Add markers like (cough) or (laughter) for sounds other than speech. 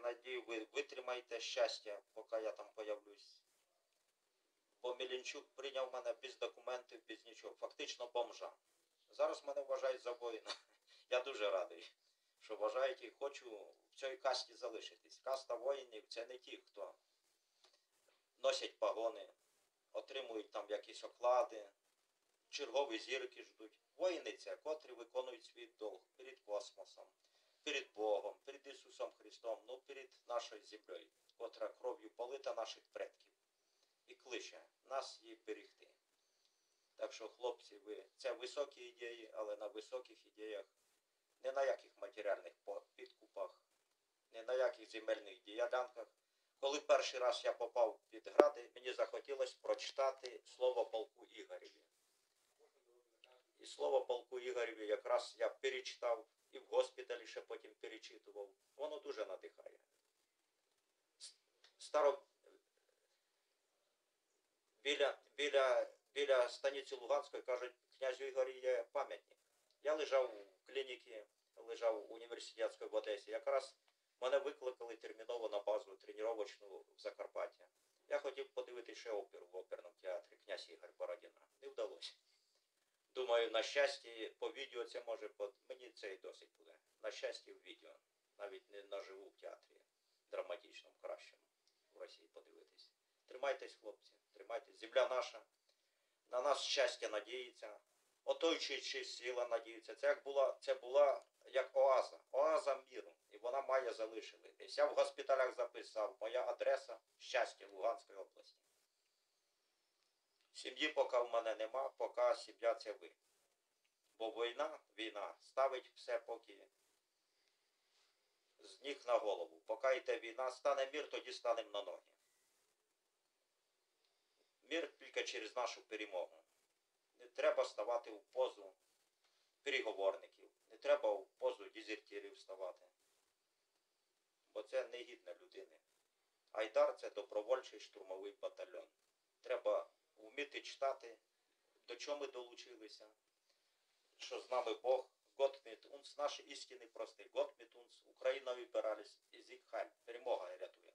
Надію, ви витримаєте щастя, поки я там появлюсь. Бо Мілінчук прийняв мене без документів, без нічого. Фактично бомжа. Зараз мене вважають за воїна. (laughs) Я дуже радий, що вважають і хочу в цій касті залишитись. Каста воїнів це не ті, хто носять погони, отримують там якісь оклади, чергові зірки ждуть. Воїни це, котрі виконують свій долг перед космосом, перед Богом, Христом, ну перед нашою землею, котра кров'ю полита наших предків. І кличе нас її берегти. Так що, хлопці, ви це високі ідеї, але на високих ідеях, не на яких матеріальних підкупах, не на яких земельних ділянках. Коли перший раз я попав під гради, мені захотілося прочитати слово полку Ігореві. Слово полку Ігореві якраз я перечитав і в госпіталі ще потім перечитував. Воно дуже надихає. Старо... Біля, біля, біля станиці Луганської кажуть, князю Ігорі є пам'ятник. Я лежав в клініці, лежав університетської в Одесі. Якраз мене викликали терміново на базу тренувачну в Закарпаття. Я хотів подивитися ще оперу в оперному театрі князь Ігор Бородіна. Не вдалося. Думаю, на щастя, по відео це може, по... мені це і досить буде. На щастя, в відео. Навіть не наживу в театрі драматичному, кращому в Росії подивитись. Тримайтесь, хлопці, тримайтесь. Земля наша. На нас щастя надіється. Оточуючи сила надіються. Це як була, це була як оаза, оаза міру. І вона має залишитись. Я в госпіталях записав, моя адреса щастя Луганської області. Сім'ї поки в мене нема, поки сім'я це ви. Бо війна, війна ставить все поки з ніг на голову. Поки йде війна, стане мір, тоді станемо на ноги. Мір тільки через нашу перемогу. Не треба ставати в позу переговорників, не треба в позу дезертирів ставати. Бо це негідне людини. Айдар це добровольчий штурмовий батальйон. Треба вміти читати, до чого ми долучилися, що з нами Бог, мит унс, наші істини Гот мит унс, Україна вибирались, і зік халь, перемога рятує.